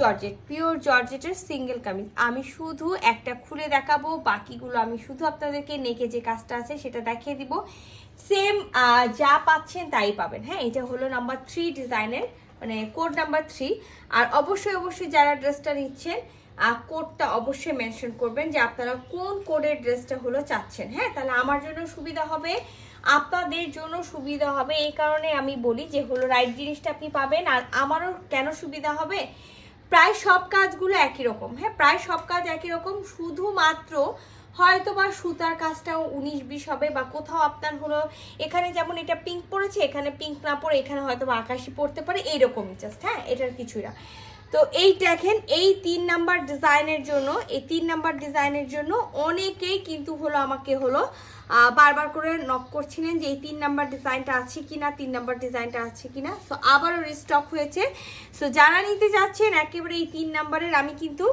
Georgette, pure জর্জেটের single kameez. আমি শুধু একটা খুলে দেখাবো, বাকিগুলো আমি শুধু আপনাদেরকে নেকে যে কাজটা আছে সেটা দেখিয়ে দিব। সেম যা পাচ্ছেন তাই পাবেন। হ্যাঁ এটা হলো নাম্বার থ্রি ডিজাইনের মানে কোড নাম্বার থ্রি আর অবশ্যই অবশ্যই যারা ড্রেসটা নিচ্ছেন কোডটা অবশ্যই মেনশন করবেন যে আপনারা কোন কোডের ড্রেসটা হলো চাচ্ছেন। হ্যাঁ তাহলে আমার জন্য সুবিধা হবে, আপনাদের জন্য সুবিধা হবে। এই কারণে আমি বলি যে হলো রাইট জিনিসটা আপনি পাবেন। আর আমারও কেন সুবিধা হবে? প্রায় সব কাজগুলো একই রকম। হ্যাঁ প্রায় সব কাজ একই রকম, শুধুমাত্র হয়তো বা সুতার কাজটাও উনিশ বিশ হবে বা কোথাও আপনার হলো, এখানে যেমন এটা পিঙ্ক পড়েছে, এখানে পিঙ্ক না পড়ে, এখানে হয়তো বা আকাশি পড়তে পারে, এইরকমই জাস্ট হ্যাঁ এটার কিছুই না। তো এই দেখেন, এই তিন নাম্বার ডিজাইনের জন্য, এই তিন নাম্বার ডিজাইনের জন্য অনেকেই কিন্তু হলো আমাকে হলো বারবার করে নক করছিলেন যে এই তিন নাম্বার ডিজাইনটা আছে কিনা, তিন নাম্বার ডিজাইনটা আছে কিনা। সো আবারও রিস্টক হয়েছে। সো যারা নিতে যাচ্ছেন, একেবারে এই তিন নাম্বারের, আমি কিন্তু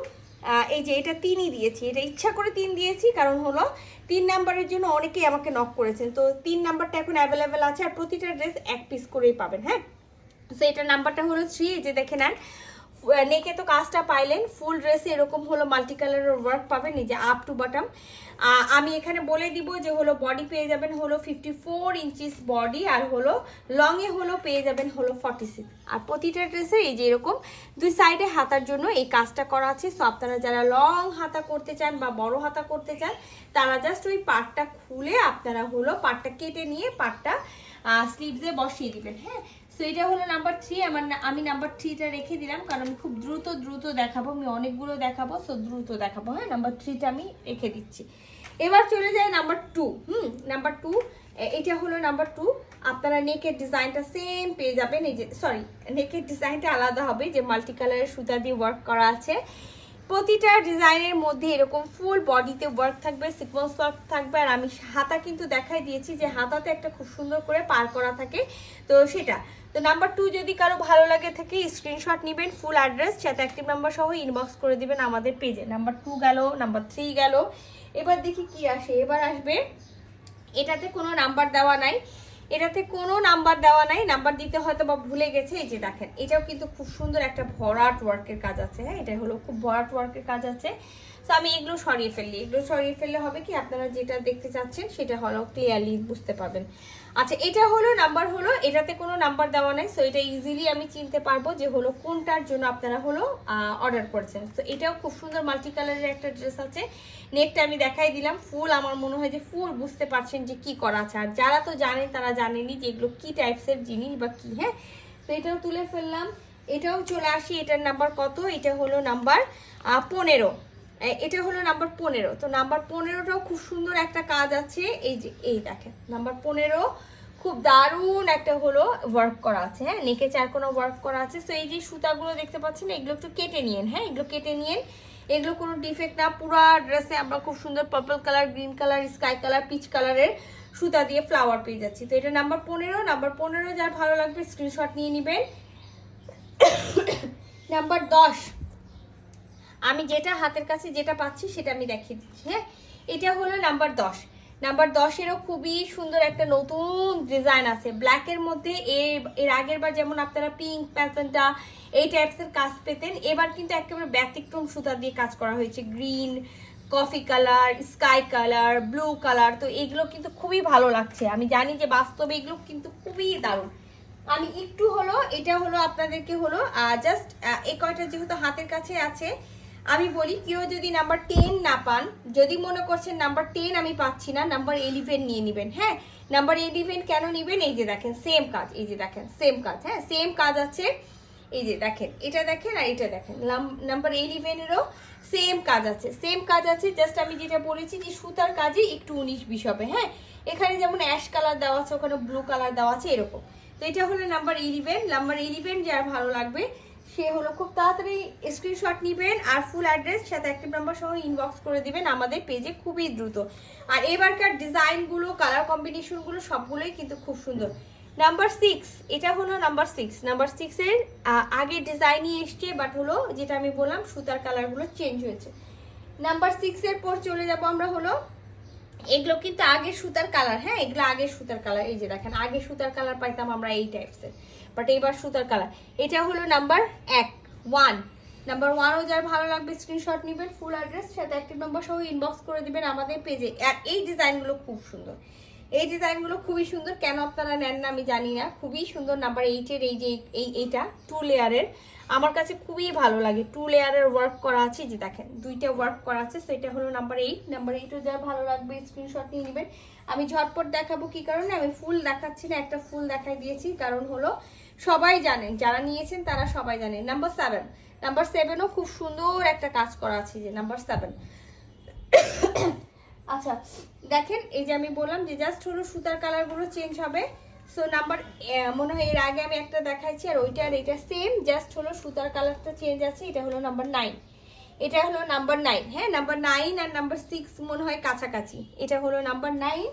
এই যে এটা তিনই দিয়েছি। এটা ইচ্ছা করে তিন দিয়েছি, কারণ হলো তিন নাম্বারের জন্য অনেকেই আমাকে নক করেছেন। তো তিন নাম্বারটা এখন অ্যাভেলেবেল আছে, আর প্রতিটা ড্রেস এক পিস করেই পাবেন হ্যাঁ? সো এটার নাম্বারটা হলো থ্রি এই যে দেখে নেন। নেকে তো কাজটা পাইলেন, ফুল ড্রেসে এরকম হলো মাল্টি কালারের ওয়ার্ক পাবেন, এই যে আপ টু বটম আমি এখানে বলে দিব যে হলো বডি পেয়ে যাবেন হলো ফিফটি ফোর ইঞ্চিস বডি আর হলো লংয়ে হলো পেয়ে যাবেন হলো ফর্টি সিক্স আর প্রতিটা ড্রেসে এই যে এরকম, দুই সাইডে হাতার জন্য এই কাজটা করা আছে। সো আপনারা যারা লং হাতা করতে চান বা বড় হাতা করতে চান, তারা জাস্ট ওই পাটটা খুলে আপনারা হলো পাটটা কেটে নিয়ে পাটটা স্লিভসে বসিয়ে দিবেন হ্যাঁ? সো এটা হলো নাম্বার থ্রি আমার আমি নাম্বার থ্রিটা রেখে দিলাম, কারণ আমি খুব দ্রুত দ্রুত দেখাবো। আমি অনেকগুলো দেখাবো সো দ্রুত দেখাবো। হ্যাঁ নাম্বার থ্রিটা আমি রেখে দিচ্ছি। এবার চলে যায় number two hmm number two এটা হলো নাম্বার টু আপনারা নেকের ডিজাইনটা সেম পেয়ে যাবেন। এই যে সরি নেকের ডিজাইনটা আলাদা হবে, যে মাল্টি কালারের সুতা দিয়ে ওয়ার্ক করা আছে। প্রতিটা ডিজাইনের মধ্যে এরকম ফুল বডিতে ওয়ার্ক থাকবে সিকোয়েন্স ওয়ার্ক থাকবে। আর আমি হাতা কিন্তু দেখাই দিয়েছি যে হাতাতে একটা খুব সুন্দর করে পার করা থাকে। তো সেটা তো নাম্বার টু যদি কারও ভালো লাগে থাকে স্ক্রিনশট নেবেন ফুল অ্যাড্রেস সাথে অ্যাক্টিভ নাম্বার সহ ইনবক্স করে দিবেন আমাদের পেজে নাম্বার টু গেল নাম্বার থ্রি গেল। এবার দেখি কি আসে। এবার আসবে, এটাতে কোনো নাম্বার দেওয়া নাই। এটাতে কোনো নাম্বার দেওয়া নাই। নাম্বার দিতে হয়তো বা ভুলে গেছে। এই যে দেখেন, এটাও কিন্তু খুব সুন্দর একটা ভরাট ওয়ার্কের কাজ আছে। হ্যাঁ এটা হলো খুব ভরাট ওয়ার্কের কাজ আছে। তো আমি এগুলো সরিয়ে ফেললি। এগুলো সরিয়ে ফেললে হবে কি? আপনারা যেটা দেখতে চাচ্ছেন সেটা হলো ক্লিয়ারলি বুঝতে পারবেন। আচ্ছা এটা হলো নাম্বার হলো, এটাতে কোনো নাম্বার দেওয়া নাই সো এটা ইজিলি আমি চিনতে পারব যে হলো কোনটার জন্য আপনারা হলো অর্ডার করেছেন। তো এটাও খুব সুন্দর মাল্টি কালারের একটা ড্রেস আছে। নেকটা আমি দেখাই দিলাম। ফুল আমার মনে হয় যে ফুল বুঝতে পারছেন যে কি করা আছে। আর যারা তো জানেন, তারা জানেনই যে এগুলো কী টাইপসের জিনিস বা কী হ্যাঁ? তো এটাও তুলে ফেললাম। এটাও চলে আসি। এটার নাম্বার কত? এটা হলো নাম্বার পনেরো। এটা হলো নাম্বার পনেরো। তো নাম্বার পনেরোটাও খুব সুন্দর একটা কাজ আছে। এই যে, এই দেখেন নাম্বার পনেরো খুব দারুণ একটা হলো ওয়ার্ক করা আছে। হ্যাঁ নেকে চার কোনো ওয়ার্ক করা আছে। তো এই যে সুতাগুলো দেখতে পাচ্ছেন, এগুলো একটু কেটে নিয়েন। হ্যাঁ এগুলো কেটে নিয়েন। এগুলো কোনো ডিফেক্ট না, পুরা ড্রেসে আমরা খুব সুন্দর purple colour green colour sky colour peach কালারের সুতা দিয়ে ফ্লাওয়ার পেয়ে যাচ্ছি। তো এটা নাম্বার পনেরো। নাম্বার পনেরো যার ভালো লাগবে স্ক্রিনশট নিয়ে নেবেন। নাম্বার দশ। আমি যেটা হাতের কাছে যেটা পাচ্ছি সেটা আমি দেখিয়ে দিচ্ছি হ্যাঁ? এটা হলো নাম্বার দশ। নাম্বার দশেরও খুবই সুন্দর একটা নতুন ডিজাইন আছে। ব্ল্যাকের মধ্যে এর আগের বার যেমন আপনারা পিঙ্ক প্যাটার্নটা এই টাইপসের কাজ পেতেন, এবার কিন্তু একেবারে ব্যতিক্রম সুতা দিয়ে কাজ করা হয়েছে। Green coffee colour sky colour blue colour তো এগুলো কিন্তু খুবই ভালো লাগছে। আমি জানি যে বাস্তবে এগুলো কিন্তু খুবই দারুণ। আমি একটু হলো, এটা হলো আপনাদেরকে হলো জাস্ট এই কয়টা যেহেতু হাতের কাছে আছে আমি বলি কেউ যদি নাম্বার টেন না পান, যদি মনে করছেন নাম্বার টেন আমি পাচ্ছি না নাম্বার ইলেভেন নিয়ে নেবেন হ্যাঁ? নাম্বার ইলেভেন কেন নেবেন? এই যে দেখেন সেম কাজ, এই যে দেখেন সেম কাজ হ্যাঁ? সেম কাজ আছে, এই যে দেখেন, এটা দেখেন আর এটা দেখেন নাম্বার ইলেভেনেরও সেম কাজ আছে সেম কাজ আছে জাস্ট আমি যেটা বলেছি যে সুতার কাজে একটু উনিশ বিশ হবে হ্যাঁ? এখানে যেমন অ্যাশ কালার দেওয়া আছে, ওখানে ব্লু কালার দেওয়া আছে, এরকম। তো এটা হলো নাম্বার ইলেভেন নাম্বার ইলেভেন যার ভালো লাগবে সে হলো খুব তাড়াতাড়ি স্ক্রিনশট নেবেন আর ফুল অ্যাড্রেস সাথে অ্যাক্টিভ নাম্বার সহ ইনবক্স করে দিবেন আমাদের পেজে খুবই দ্রুত। আর এবারকার ডিজাইনগুলো কালার কম্বিনেশনগুলো সবগুলোই কিন্তু খুব সুন্দর। নাম্বার সিক্স এটা হলো নাম্বার সিক্স নাম্বার সিক্সের আগে ডিজাইনই এসছে বাট হলো যেটা আমি বললাম, সুতার কালারগুলো চেঞ্জ হয়েছে। নাম্বার সিক্সের পর চলে যাব আমরা হলো এগুলো কিন্তু আগে সুতার কালার হ্যাঁ? এগুলো আগে সুতার কালার, এই যে দেখেন, আগে সুতার কালার পাইতাম আমরা এই টাইপসের বাট এইবার সুতার কালার। এটা হলো নাম্বার এক ওয়ান নাম্বার ওয়ানও যার ভালো লাগবে স্ক্রিনশট নেবেন ফুল অ্যাড্রেস সাথে অ্যাক্টিভ নাম্বার সহ ইনবক্স করে দিবেন আমাদের পেজে আর এই ডিজাইনগুলো খুব সুন্দর। এই ডিজাইনগুলো খুবই সুন্দর। কেন আপনারা নেন না আমি জানি না। খুবই সুন্দর নাম্বার এইটের এই যে এই এইটা টু লেয়ারের আমার কাছে খুবই ভালো লাগে। টু লেয়ারের ওয়ার্ক করা আছে। যে দেখেন, দুইটা ওয়ার্ক করা আছে। এটা হলো নাম্বার এইট নাম্বার এইটও যা ভালো লাগবে স্ক্রিনশট নিয়ে নেবেন। আমি ঝটপট দেখাবো কি কারণে? আমি ফুল দেখাচ্ছি না, একটা ফুল দেখাই দিয়েছি। কারণ হলো সবাই জানেন যারা নিয়েছেন তারা সবাই জানেন নাম্বার সেভেন নাম্বার সেভেনও খুব সুন্দর একটা কাজ করা আছে যে নাম্বার সেভেন আচ্ছা দেখেন, এই যে আমি বললাম যে জাস্ট হলো সুতার কালারগুলো চেঞ্জ হবে। সো নাম্বার মনে হয় এর আগে আমি একটা দেখাইছি আর ওইটা আর এটা সেম জাস্ট হলো সুতার কালারটা চেঞ্জ আছে, এটা হলো নাম্বার নাইন এটা হলো নাম্বার নাইন হ্যাঁ? নাম্বার নাইন আর নাম্বার সিক্স মনে হয় কাছাকাছি। এটা হলো number nine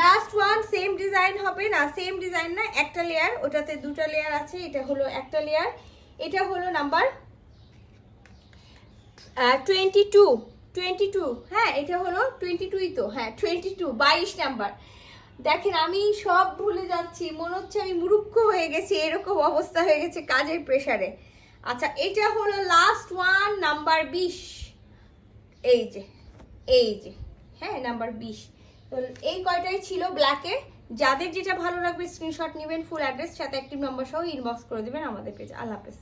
last one same design হবে না সেম ডিজাইন না, একটা লেয়ার ওটাতে দুটো লেয়ার আছে, এটা হলো একটা লেয়ার এটা হলো number twenty two twenty two হ্যাঁ এটা হলো টোয়েন্টি টুই তো। হ্যাঁ টোয়েন্টি টু বাইশ নাম্বার। দেখেন, আমি সব ভুলে যাচ্ছি। মনে হচ্ছে আমি মুরুক্ষ হয়ে গেছি। এরকম অবস্থা হয়ে গেছে কাজের প্রেসারে আচ্ছা এটা হলো লাস্ট ওয়ান নাম্বার বিশ। এই যে এই যে। হ্যাঁ নাম্বার বিশ। এই কয়টাই ছিল ব্ল্যাকে যাদের যেটা ভালো লাগবে স্ক্রিনশট নেবেন ফুল অ্যাড্রেস সাথে একটি নম্বর সহ ইনবক্স করে দেবেন আমাদের পেজে আল্লাহ হাফেজ।